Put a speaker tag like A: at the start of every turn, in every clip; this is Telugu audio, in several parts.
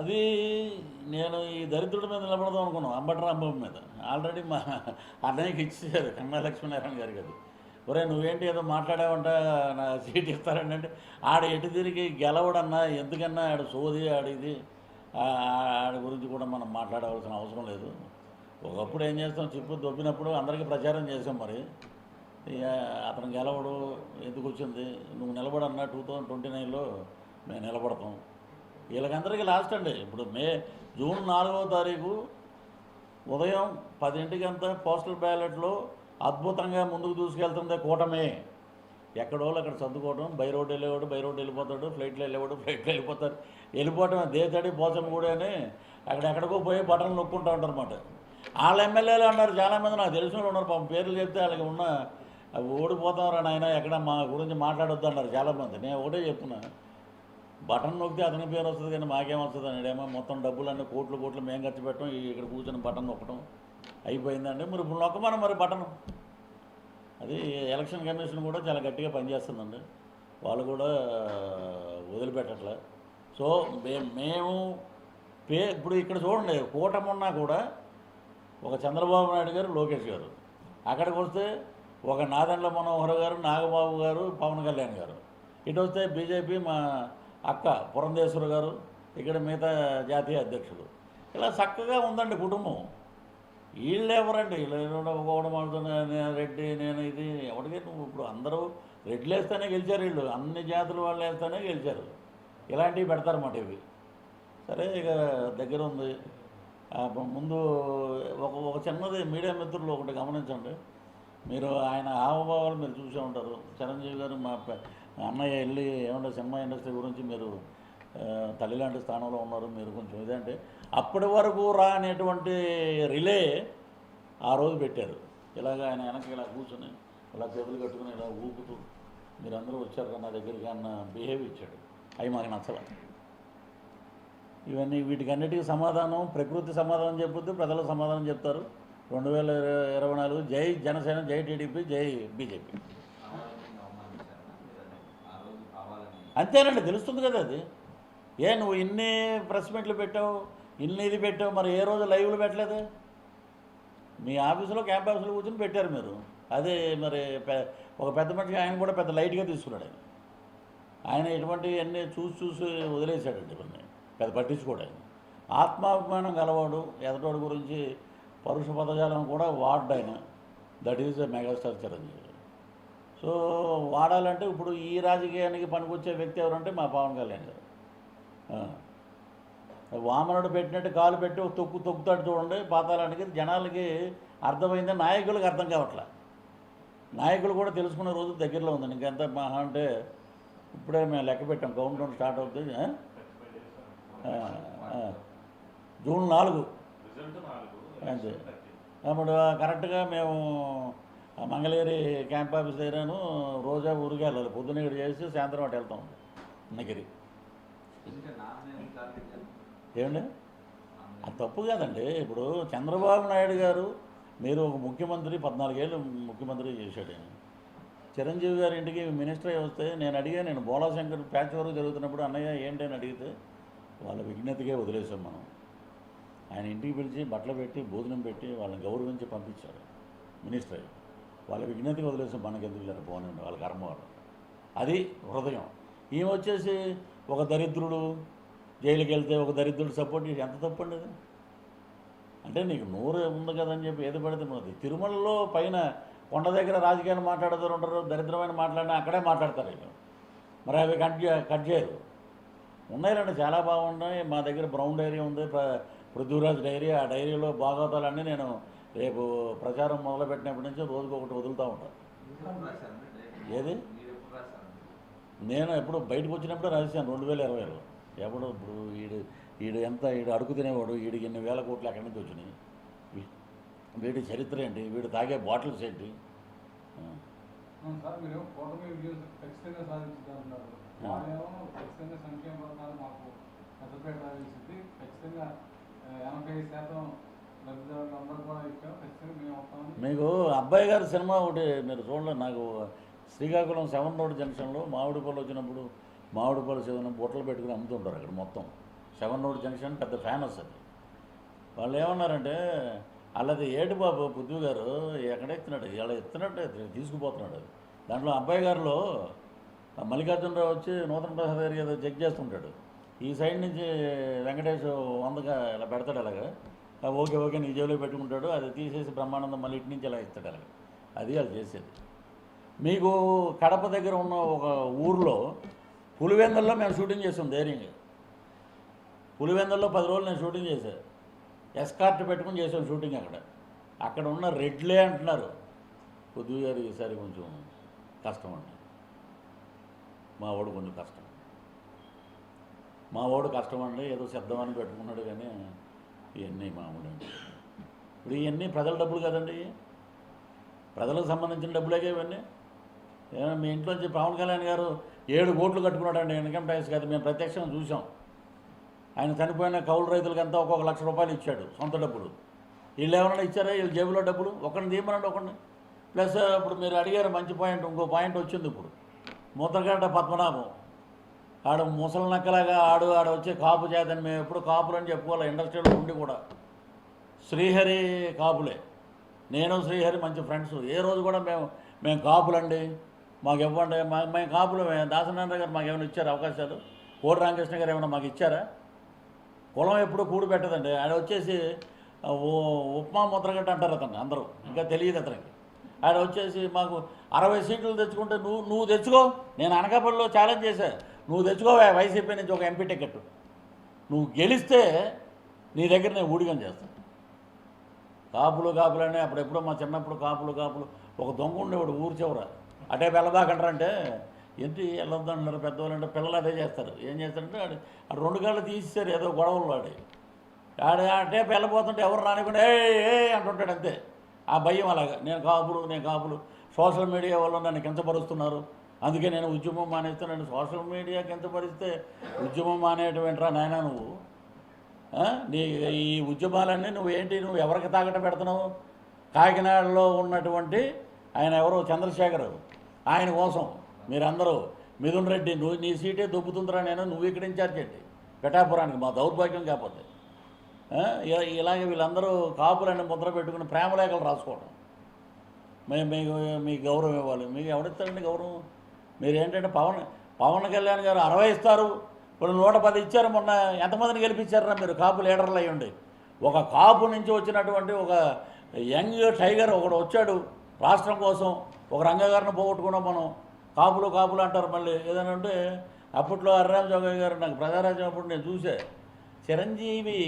A: అది నేను ఈ దరిద్రుడి మీద నిలబడదాం అనుకున్నాను అంబటి రాంబాబు మీద. ఆల్రెడీ మా అన్నయ్యకి ఇచ్చేసారు కన్నా లక్ష్మీనారాయణ గారికి అది ఒరే నువ్వేంటి ఏదో మాట్లాడావంట నా సీట్ ఇస్తారండి అంటే ఆడ ఎటు తిరిగి గెలవడన్నా ఎందుకన్నా ఆడ సోది ఆడిది ఆడ గురించి కూడా మనం మాట్లాడవలసిన అవసరం లేదు. ఒకప్పుడు ఏం చేస్తాం చెప్పు దొబ్బినప్పుడు అందరికీ ప్రచారం చేసాం మరి. ఇక అతను గెలవడు ఎందుకు వచ్చింది నువ్వు నిలబడన్నా టూ థౌజండ్ ట్వంటీ నైన్లో మేము నిలబడతాం. వీళ్ళకందరికీ లాస్ట్ అండి. ఇప్పుడు మే జూన్ నాలుగవ తారీఖు ఉదయం పదింటికంతా పోస్టల్ బ్యాలెట్లో అద్భుతంగా ముందుకు దూసుకెళ్తుంది కూటమే. ఎక్కడో అక్కడ సర్దుకోవడం బై రోడ్డు వెళ్ళేవాడు బై రోడ్డు వెళ్ళిపోతాడు ఫ్లైట్లో వెళ్ళేవాడు ఫ్లైట్లో వెళ్ళిపోతాడు. వెళ్ళిపోవటం దేతడి పోచం కూడా అని అక్కడ ఎక్కడికో పోయి బటన్లు నొక్కుంటూ ఉంటారు అనమాట వాళ్ళ ఎమ్మెల్యేలు అన్నారు చాలామంది నాకు తెలిసిన వాళ్ళు ఉన్నారు పాపం పేర్లు చెప్తే వాళ్ళకి ఉన్న అవి ఓడిపోతాం నాయన ఎక్కడ మా గురించి మాట్లాడొద్దు అన్నారు చాలామంది నేను ఒకటే చెప్తున్నాను బటన్ నొక్కితే అతని పేరు వస్తుంది కానీ మాకేం వస్తుంది అనేడేమో మొత్తం డబ్బులన్నీ కోట్లు కోట్లు మేము ఖర్చు పెట్టడం ఇక్కడ కూర్చొని బటన్ నొక్కడం అయిపోయిందండి. మరి ఇప్పుడు నొక్కమని మరి బటన్. అది ఎలక్షన్ కమిషన్ కూడా చాలా గట్టిగా పనిచేస్తుందండి. వాళ్ళు కూడా వదిలిపెట్టట్లే. సో మేము పే ఇప్పుడు ఇక్కడ చూడండి కూటమి ఉన్నా కూడా ఒక చంద్రబాబు నాయుడు గారు లోకేష్ గారు. అక్కడికి వస్తే ఒక నాదండ్ల మనోహర్ గారు నాగబాబు గారు పవన్ కళ్యాణ్ గారు. ఇటు వస్తే బీజేపీ మా అక్క పురంధేశ్వర గారు ఇక్కడ మిగతా జాతీయ అధ్యక్షుడు ఇలా చక్కగా ఉందండి కుటుంబం. వీళ్ళు ఎవరండి? వీళ్ళు ఒకడు మాడుతున్నా నేను రెడ్డి నేను ఇది ఎవరికి నువ్వు ఇప్పుడు అందరూ రెడ్లు వేస్తేనే గెలిచారు వీళ్ళు. అన్ని జాతుల వాళ్ళు వేస్తేనే గెలిచారు. ఇలాంటివి పెడతారన్నమాట ఇవి. సరే ఇక దగ్గర ఉంది. ముందు ఒక ఒక చిన్నది మీడియా మిత్రులు ఒకటి గమనించండి. మీరు ఆయన హావభావాలు మీరు చూసే ఉంటారు. చిరంజీవి గారు మా మా అన్నయ్య వెళ్ళి ఏమంటే సినిమా ఇండస్ట్రీ గురించి మీరు తల్లి లాంటి స్థానంలో ఉన్నారు మీరు కొంచెం ఇదంటే అప్పటి వరకు రానటువంటి రిలే ఆ రోజు పెట్టారు. ఇలాగ ఆయన వెనక ఇలా కూర్చొని ఇలా చేతులు కట్టుకుని ఇలా ఊపుతూ మీరందరూ వచ్చారు నా దగ్గరికి అన్న బిహేవ్ ఇచ్చాడు. అవి మాకు నచ్చలే ఇవన్నీ వీటికన్నిటికీ సమాధానం ప్రకృతి సమాధానం చెప్పొద్దు ప్రజలు సమాధానం చెప్తారు. రెండు వేల ఇరవై నాలుగు జై జనసేన జై టీడీపీ జై బీజేపీ. అంతేనండి తెలుస్తుంది కదా అది. ఏ నువ్వు ఇన్ని ప్రెస్ మీట్లు పెట్టావు ఇన్ని ఇది పెట్టావు మరి ఏ రోజు లైవ్లు పెట్టలేదు? మీ ఆఫీసులో క్యాంప్ ఆఫీసులో కూర్చొని పెట్టారు మీరు. అదే మరి ఒక పెద్ద మనిషి ఆయన కూడా పెద్ద లైట్గా తీసుకున్నాడు ఆయన. ఆయన ఇటువంటి అన్నీ చూసి చూసి వదిలేశాడండి ఇవన్నీ. పెద్ద పట్టించుకోడు ఆయన. ఆత్మాభిమానం గలవాడు ఎదటోడు గురించి పరుష పదజాలం కూడా వాడ్డు ఆయన. That is megastar Chiranjeevi. So వాడాలంటే ఇప్పుడు ఈ రాజకీయానికి పనికొచ్చే వ్యక్తి ఎవరంటే మా పవన్ కళ్యాణ్ గారు. వామనుడు పెట్టినట్టు కాలు పెట్టి ఒక తొక్కు తొక్కుతాడు చూడండి పాతాళానికి జనాలకి అర్థమైంది నాయకులకు అర్థం కావట్లే. నాయకులు కూడా తెలుసుకునే రోజు దగ్గరలో ఉంది ఇంకెంత మహా అంటే ఇప్పుడే మేము లెక్క పెట్టాం కౌంట్ డౌన్ స్టార్ట్ అవుతుంది. జూన్ నాలుగు. అంతే అప్పుడు కరెక్ట్గా మేము మంగళగిరి క్యాంప్ ఆఫీస్ దగ్గరను రోజా ఊరికి వెళ్ళాలి. పొద్దున్న ఇక్కడ చేసి సాయంత్రం అటు వెళ్తాం. నగిరి ఏమండి? అది తప్పు కాదండి. ఇప్పుడు చంద్రబాబు నాయుడు గారు మీరు ఒక ముఖ్యమంత్రి పద్నాలుగేళ్ళు ముఖ్యమంత్రి చేశాడు ఆయన. చిరంజీవి గారి ఇంటికి మినిస్టర్ వస్తే నేను అడిగా నేను బోలాశంకర్ ప్యాచ్ వరకు జరుగుతున్నప్పుడు అన్నయ్య ఏంటి అని అడిగితే వాళ్ళ విజ్ఞతగా వదిలేసాం మనం. ఆయన ఇంటికి పిలిచి బట్టలు పెట్టి భోజనం పెట్టి వాళ్ళని గౌరవించి పంపించారు మినిస్టర్ అయ్యి. వాళ్ళ విజ్ఞతకి వదిలేసి మనకి ఎందుకు లేరు? పోనండి వాళ్ళ కర్మ వాళ్ళు. అది హృదయం. ఈమె వచ్చేసి ఒక దరిద్రుడు జైలుకి వెళ్తే ఒక దరిద్రుడు సపోర్ట్ చేసి ఎంత తప్పండి అది? అంటే నీకు నూరు ఉంది కదని చెప్పి ఏది పడితే ఉన్నది తిరుమలలో పైన కొండ దగ్గర రాజకీయాలు మాట్లాడుతూ ఉంటారు దరిద్రమైన మాట్లాడినా అక్కడే మాట్లాడతారు వీళ్ళు. మరి అవి కట్ కట్ చేయరు. ఉన్నాయిలండి చాలా బాగున్నాయి. మా దగ్గర బ్రౌన్ డైరీ ఉంది పృథ్వీరాజ్ డైరీ. ఆ డైరీలో భాగవతాలన్నీ నేను రేపు ప్రచారం మొదలుపెట్టినప్పటి నుంచి రోజుకు ఒకటి వదులుతూ ఉంటాను ఏది? నేను ఎప్పుడు బయటకు వచ్చినప్పుడే రాశాను రెండు వేల ఇరవైలో. ఎప్పుడు ఇప్పుడు వీడు వీడు ఎంత వీడు అడుగు తినేవాడు వీడికి ఎన్ని వేల కోట్లు ఎక్కడి నుంచి వచ్చినాయి? వీడి చరిత్ర ఏంటి? వీడు తాగే బాటిల్స్ ఏంటి?
B: సంక్షేమ పథకాలు మాకు పెద్దపేట ఎనభై శాతం
A: మీకు అబ్బాయి గారి సినిమా ఒకటి మీరు చూడండి. నాకు శ్రీకాకుళం సెవెన్ రోడ్ జంక్షన్లో మామిడి పళ్ళు వచ్చినప్పుడు మామిడి పళ్ళు సేవన బొట్టలు పెట్టుకుని అమ్ముతుంటారు అక్కడ మొత్తం. సెవెన్ రోడ్ జంక్షన్ పెద్ద ఫేమస్ అది. వాళ్ళు ఏమన్నారంటే వాళ్ళది ఏడు బాబు బుద్ధు గారు ఎక్కడ ఎత్తున్నాడు? ఇలా ఎత్తున్నట్టు తీసుకుపోతున్నాడు దాంట్లో అబ్బాయి గారిలో మల్లికార్జునరావు వచ్చి నూతన ప్రసాద్ ఏదో చెక్ చేస్తుంటాడు. ఈ సైడ్ నుంచి వెంకటేష్ వందగా ఇలా పెడతాడు అలాగా. ఓకే ఓకే నీ జేబులో పెట్టుకుంటాడు. అది తీసేసి బ్రహ్మానందం మళ్ళీ ఇటు నుంచి ఇలా ఇస్తాడు అలాగే అది వాళ్ళు చేసేది. మీకు కడప దగ్గర ఉన్న ఒక ఊర్లో పులివెందల్లో మేము షూటింగ్ చేసాం ధైర్యంగా. పులివెందల్లో పది రోజులు నేను షూటింగ్ చేశాను ఎస్కార్ట్ పెట్టుకుని చేసాం షూటింగ్ అక్కడ. అక్కడ ఉన్న రెడ్లే అంటున్నారు. పొద్దు గారు ఈసారి కొంచెం కష్టం అండి. మా వాడు కొంచెం కష్టం. మా వాడు కష్టం అండి. ఏదో శబ్దమని పెట్టుకున్నాడు కానీ ఇవన్నీ మామూలు. అండి ఇప్పుడు ఇవన్నీ ప్రజల డబ్బులు కదండి. ప్రజలకు సంబంధించిన డబ్బులేగా ఇవన్నీ. మీ మీ ఇంట్లోంచి పవన్ కళ్యాణ్ గారు ఏడు కోట్లు కట్టుకున్నాడండి ఇన్కమ్ ట్యాక్స్ కదా మేము ప్రత్యక్షంగా చూసాం ఆయన చనిపోయిన కౌలు రైతులకంతా ఒక్కొక్క లక్ష రూపాయలు ఇచ్చాడు సొంత డబ్బులు. వీళ్ళు ఎవరైనా ఇచ్చారా? వీళ్ళు జేబులో డబ్బులు? ఒకరిని తీయమనండి ఒకరిని. ప్లస్ ఇప్పుడు మీరు అడిగారు మంచి పాయింట్ ఇంకో పాయింట్ వచ్చింది ఇప్పుడు. ముద్రగడ్డ పద్మనాభం. ఆడ ముసలి నక్కలాగా ఆడు ఆడ వచ్చే కాపు చేతని మేము ఎప్పుడు కాపులు అని చెప్పుకోవాలి ఇండస్ట్రీలో ఉండి కూడా. శ్రీహరి కాపులే. నేను శ్రీహరి మంచి ఫ్రెండ్స్. ఏ రోజు కూడా మేము మేము కాపులండి. మాకు ఇవ్వండి. మా మేము కాపులు దాసనారాయణ గారు మాకు ఏమైనా ఇచ్చారు అవకాశాలు? కోటి రామకృష్ణ గారు ఏమైనా మాకు ఇచ్చారా? కులం ఎప్పుడు కూడి పెట్టదండి. ఆయన వచ్చేసి ఉప్మా ముద్రగడ్డ అంటారు అతను అందరూ. ఇంకా తెలియదు అతనికి. ఆయన వచ్చేసి మాకు అరవై సీట్లు తెచ్చుకుంటే నువ్వు నువ్వు తెచ్చుకో. నేను అనకాపల్లిలో ఛాలెంజ్ చేశా. నువ్వు తెచ్చుకో వైసీపీ నుంచి ఒక ఎంపీ టికెట్. నువ్వు గెలిస్తే నీ దగ్గర నేను ఊడిగం చేస్తాను కాపులు కాపులనే అప్పుడెప్పుడో మా చిన్నప్పుడు కాపులు కాపులు ఒక దొంగ ఉండేవాడు ఊరు చివర. అటే వెళ్ళదాకంటారంటే ఏంటి వెళ్ళొద్దంటారు పెద్దవాళ్ళు అంటే పిల్లలు అదే చేస్తారు. ఏం చేస్తారంటే ఆడు రెండు కాళ్ళు తీసేశారు ఏదో గొడవలు ఆడి. ఆడ అంటే వెళ్ళబోతుంటే ఎవరు రానికుండా ఏ ఏ అంటుంటాడు అంతే. ఆ భయం అలాగా. నేను కాపులు నేను కాపులు. సోషల్ మీడియా వాళ్ళు నన్ను కించపరుస్తున్నారు. అందుకే నేను ఉద్యమం మానేస్తాను సోషల్ మీడియా కించపరిస్తే ఉద్యమం మానేటువంటిరా నాయన నువ్వు? నీ ఈ ఉద్యమాలన్నీ నువ్వు ఏంటి? నువ్వు ఎవరికి తాకట పెడుతున్నావు? కాకినాడలో ఉన్నటువంటి ఆయన ఎవరో? చంద్రశేఖర్. ఆయన కోసం మీరందరూ మిథున్ రెడ్డి నువ్వు నీ సీటే దొబ్బుతుందిరా నేను నువ్వు ఇక్కడ ఇన్ఛార్జ్ ఏంటి? పిఠాపురానికి మా దౌర్భాగ్యం కాకపోతే. ఇలాగే వీళ్ళందరూ కాపులని ముద్ర పెట్టుకుని ప్రేమలేఖలు రాసుకోవడం మేము మీకు మీకు గౌరవం ఇవ్వాలి. మీకు ఎవడిస్తారండి గౌరవం? మీరు ఏంటంటే పవన్ పవన్ కళ్యాణ్ గారు అరవై ఇస్తారు ఇప్పుడు నూట పది ఇచ్చారు మొన్న ఎంతమందిని గెలిపించారా మీరు? కాపు లీడర్లు అయ్యండి ఒక కాపు నుంచి వచ్చినటువంటి ఒక యంగ్ టైగర్ ఒకడు వచ్చాడు రాష్ట్రం కోసం ఒక రంగగారిని పోగొట్టుకున్నాం మనం. కాపులు కాపులు అంటారు మళ్ళీ. ఏదైనా ఉంటే అప్పట్లో అర్రామ్ జోగయ్య గారు నాకు ప్రజారాజ్యం అప్పుడు నేను చూసా. చిరంజీవి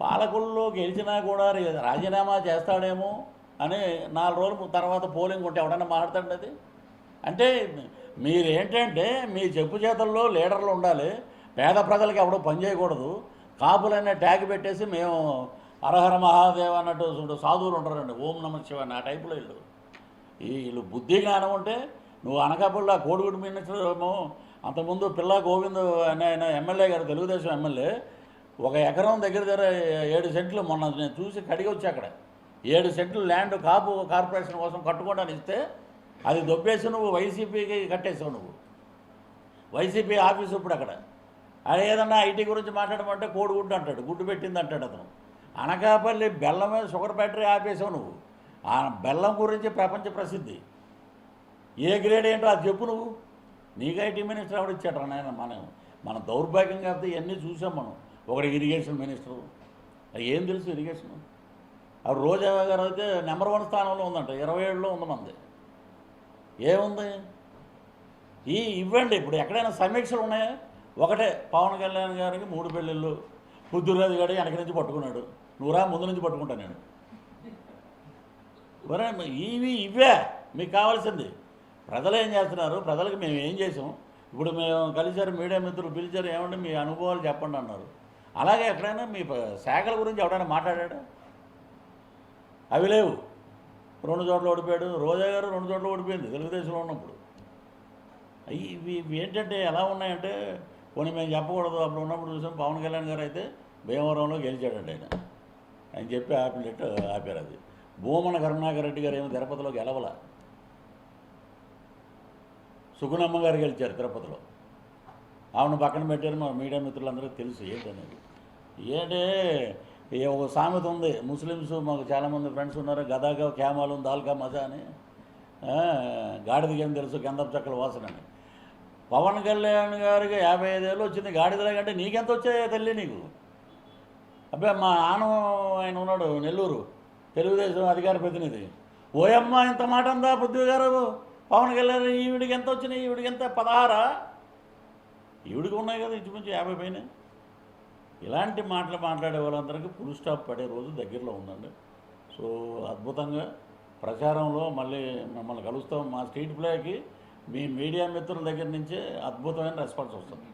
A: పాలకుల్లో గెలిచినా కూడా రాజీనామా చేస్తాడేమో అని నాలుగు రోజుల తర్వాత పోలింగ్ ఉంటే ఎవడన్నా మాట్లాడండి అది? అంటే మీరేంటంటే మీ చెప్పు చేతల్లో లీడర్లు ఉండాలి. పేద ప్రజలకు ఎవడో పని చేయకూడదు. కాపులనే ట్యాగ్ పెట్టేసి మేము హరహర మహాదేవ్ అన్నట్టు చూడు సాధువులు ఉంటారండి. ఓం నమ శివ ఆ టైపులో వీళ్ళు. వీళ్ళు బుద్ధి జ్ఞానం ఉంటే నువ్వు అనకాపల్లి కోడిగుడి మినిస్టర్ అంతకుముందు పిల్ల గోవింద్ అనే ఆయన ఎమ్మెల్యే గారు తెలుగుదేశం ఎమ్మెల్యే ఒక ఎకరం దగ్గర దగ్గర ఏడు సెంట్లు మొన్న నేను చూసి కడిగి వచ్చి అక్కడ. ఏడు సెంట్లు ల్యాండ్ కాపు కార్పొరేషన్ కోసం కట్టుకోవడానికి ఇస్తే అది దొబ్బేసి నువ్వు వైసీపీకి కట్టేసావు నువ్వు. వైసీపీ ఆఫీస్ ఇప్పుడు అక్కడ. అది ఏదన్నా ఐటీ గురించి మాట్లాడమంటే కోడిగుడ్డు అంటాడు గుడ్డు పెట్టింది అంటాడు అతను. అనకాపల్లి బెల్లం షుగర్ ఫ్యాక్టరీ ఆపేసావు నువ్వు. ఆ బెల్లం గురించి ప్రపంచ ప్రసిద్ధి. ఏ గ్రేడ్ ఏంటో అది చెప్పు నువ్వు. నీకు ఐటీ మినిస్టర్ ఎవడు ఇచ్చాడు నాయన? మనం మన దౌర్భాగ్యం కాకపోతే ఇవన్నీ చూసాం మనం. ఒకటి ఇరిగేషన్ మినిస్టర్. అది ఏం తెలుసు ఇరిగేషన్? ఆ రోజా గారు అయితే నెంబర్ వన్ స్థానంలో ఉందంట ఇరవై ఏడులో ఉంది మంది. ఏముంది? ఈ ఇవ్వండి. ఇప్పుడు ఎక్కడైనా సమీక్షలు ఉన్నాయా? ఒకటే పవన్ కళ్యాణ్ గారికి మూడు పెళ్ళిళ్ళు బుద్ధురాజు గారు వెనక నుంచి పట్టుకున్నాడు. నూరా ముందు నుంచి పట్టుకుంటా నేను. ఒరే ఇవి ఇవే మీకు కావాల్సింది. ప్రజలు ఏం చేస్తున్నారు? ప్రజలకు మేము ఏం చేసాం? ఇప్పుడు మేము కలిసారు మీడియా మిత్రులు పిలిచారు. ఏమంటే మీ అనుభవాలు చెప్పండి అన్నారు. అలాగే ఎక్కడైనా మీ శాఖల గురించి ఎవడైనా మాట్లాడాడా? అవి లేవు. రెండు చోట్ల ఓడిపోయాడు. రోజా గారు రెండు చోట్ల ఓడిపోయింది తెలుగుదేశంలో ఉన్నప్పుడు. అయ్యి ఇవి ఇవి ఏంటంటే ఎలా ఉన్నాయంటే కొన్ని మేము చెప్పకూడదు అప్పుడు ఉన్నప్పుడు చూసాం పవన్ కళ్యాణ్ గారు అయితే భీమవరంలో గెలిచాడండి ఆయన. ఆయన చెప్పి ఆపినట్టు ఆపారు అది. భూమన కరుణాకర్ రెడ్డి గారు ఏమో తిరుపతిలో గెలవల సుగుణమ్మ గారు గెలిచారు తిరుపతిలో. ఆమెను పక్కన పెట్టారు మా మీడియా మిత్రులందరికీ తెలుసు ఏంటనేది. ఏంటే ఏ ఒక సామెత ఉంది. ముస్లిమ్స్ మాకు చాలామంది ఫ్రెండ్స్ ఉన్నారు. గదాగా క్యామాలు దాల్కా మజా అని. ఆ, గాడిదకి ఏం తెలుసు? గంధపు చక్కల వాసన అని. పవన్ కళ్యాణ్ గారికి యాభై ఐదేళ్ళు వచ్చింది. గాడిదల కంటే నీకెంత వచ్చాయో తల్లి నీకు. అబ్బాయి మా నాన్న ఆయన ఉన్నాడు నెల్లూరు. తెలుగుదేశం అధికార ప్రతినిధి. ఓయమ్మ ఇంత మాట అందా పృథ్వీ గారు? పవన్ కళ్యాణ్ ఈవిడికి ఎంత వచ్చినాయి? ఈవిడికి ఎంత? పదహారా? ఈవిడికి ఉన్నాయి కదా ఇంచుమించు యాభై పైన. ఇలాంటి మాటలు మాట్లాడే వాళ్ళందరికీ ఫుల్ స్టాప్ పడే రోజు దగ్గరలో ఉందండి. సో అద్భుతంగా ప్రచారంలో మళ్ళీ మమ్మల్ని కలుస్తాం. మా స్ట్రీట్ ప్లేకి మీ మీడియా మిత్రుల దగ్గర నుంచి అద్భుతమైన రెస్పాన్స్ వస్తుంది.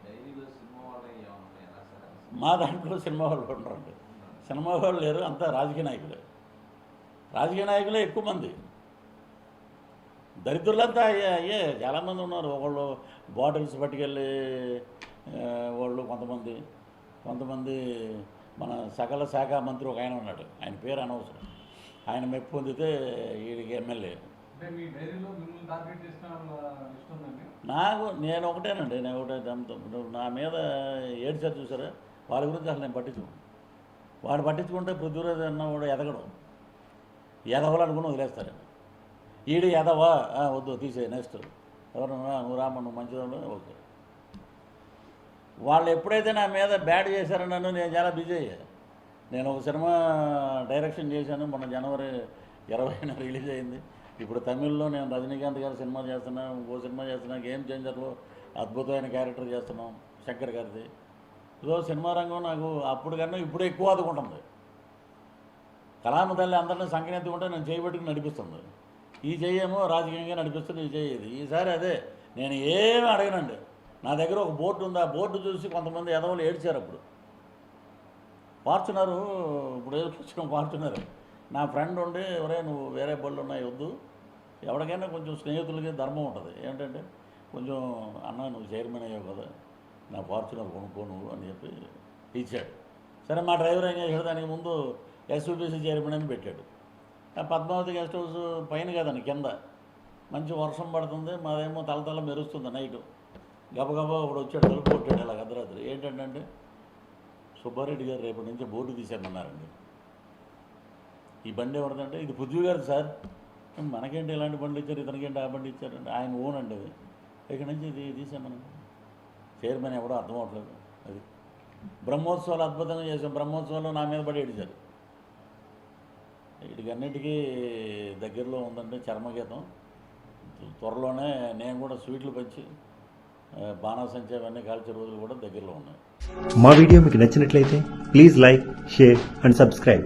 C: మీ
A: దాంట్లో సినిమా వాళ్ళు ఉండరండి సినిమా వాళ్ళు లేరు అంతా రాజకీయ నాయకులే. రాజకీయ నాయకులే ఎక్కువ మంది. దరిద్రులంతా అయ్యే అయ్యే చాలామంది ఉన్నారు. ఒకళ్ళు బాటిల్స్ పట్టుకెళ్ళి వాళ్ళు కొంతమంది కొంతమంది మన సకల శాఖ మంత్రి ఒక ఆయన ఉన్నాడు. ఆయన పేరు అనవసరం. ఆయన మెప్పు పొందితే వీడికి ఎమ్మెల్యే. నాకు నేను ఒకటేనండి నేను ఒకటే నా మీద ఏడ్చారు చూసారా? వాళ్ళ గురించి అసలు నేను పట్టించుకోను. వాడు పట్టించుకుంటే పృథ్వీరాజ్ అన్న కూడా ఎదగడం. ఎదవలు అనుకుని వదిలేస్తారు. ఈడు ఎదవా? వద్దు తీసే నెక్స్ట్. ఎవరన్నా నువ్వు రామ్మ నువ్వు మంచిదాడు ఓకే. వాళ్ళు ఎప్పుడైతే నా మీద బ్యాడ్ చేశారో నన్ను నేను చాలా బిజీ అయ్యాను. నేను ఒక సినిమా డైరెక్షన్ చేశాను మొన్న జనవరి ఇరవైన రిలీజ్ అయింది. ఇప్పుడు తమిళ్ళో నేను రజనీకాంత్ గారి సినిమా చేస్తున్నా ఇంకో సినిమా చేస్తున్నా గేమ్ చేంజర్లో అద్భుతమైన క్యారెక్టర్ చేస్తున్నాం శంకర్ గారిది. సో సినిమా రంగం నాకు అప్పుడు కన్నా ఇప్పుడు ఎక్కువ ఆదుకుంటుంది. కళామ తల్లి అందరినీ సంక్రాంతి నేను చేయబెట్టుకుని నడిపిస్తుంది. ఈ చెయ్యేమో రాజకీయంగా నడిపిస్తుంది ఈ చెయ్యేది ఈసారి అదే నేను ఏమీ అడగనండి. నా దగ్గర ఒక బోర్డు ఉంది. ఆ బోర్డు చూసి కొంతమంది ఎదవలు ఏడ్చారు అప్పుడు. ఫార్చునరు ఇప్పుడు ఏదో వచ్చిన ఫార్చునర్ నా ఫ్రెండ్ ఉండి ఎవరే నువ్వు వేరే బళ్ళు ఉన్నాయి వద్దు. ఎవరికైనా కొంచెం స్నేహితులకి ధర్మం ఉంటుంది. ఏంటంటే కొంచెం అన్న నువ్వు చైర్మన్ అయ్యావు కదా. నా ఫార్చునర్ కొనుక్కో నువ్వు అని చెప్పి ఇచ్చాడు. సరే మా డ్రైవర్ ఏం చేశాడు? దానికి ముందు ఎస్యూబీసీ చైర్మన్ అని పెట్టాడు. ఆ పద్మావతి గెస్ట్ హౌస్ పైన కదండి కింద. మంచి వర్షం పడుతుంది. మాదేమో తలతల మెరుస్తుంది నైట్. గబగబా ఒకడు వచ్చాడు తలుపు కొట్టాడు ఇలా అర్ధరాత్రి. ఏంటంటే సుబ్బారెడ్డి గారు రేపటి నుంచి బోర్డు తీసేయమన్నారండి. ఈ బండి ఎవరిదంటే ఇది పృథ్వీ గారు సార్. మనకేంటి ఇలాంటి బండ్లు ఇచ్చారు ఇతనికేంటి ఆ బండి ఇచ్చారండి ఆయన ఓన్ అండి అది. ఇక్కడి నుంచి ఇది తీసామని చైర్మన్ ఎవడో అర్థం అవట్లేదు అది. బ్రహ్మోత్సవాలు అద్భుతంగా చేసాం బ్రహ్మోత్సవాలు నా మీద పడి ఏడిచారు. వీటికన్నిటికీ దగ్గరలో ఉందంటే చర్మగీతం. త్వరలోనే నేను కూడా స్వీట్లు పంచి బాణాసంచా ఇవన్నీ కాల్చే రోజులు కూడా దగ్గరలో ఉన్నాయి.
D: మా వీడియో మీకు నచ్చినట్లయితే please like share and subscribe.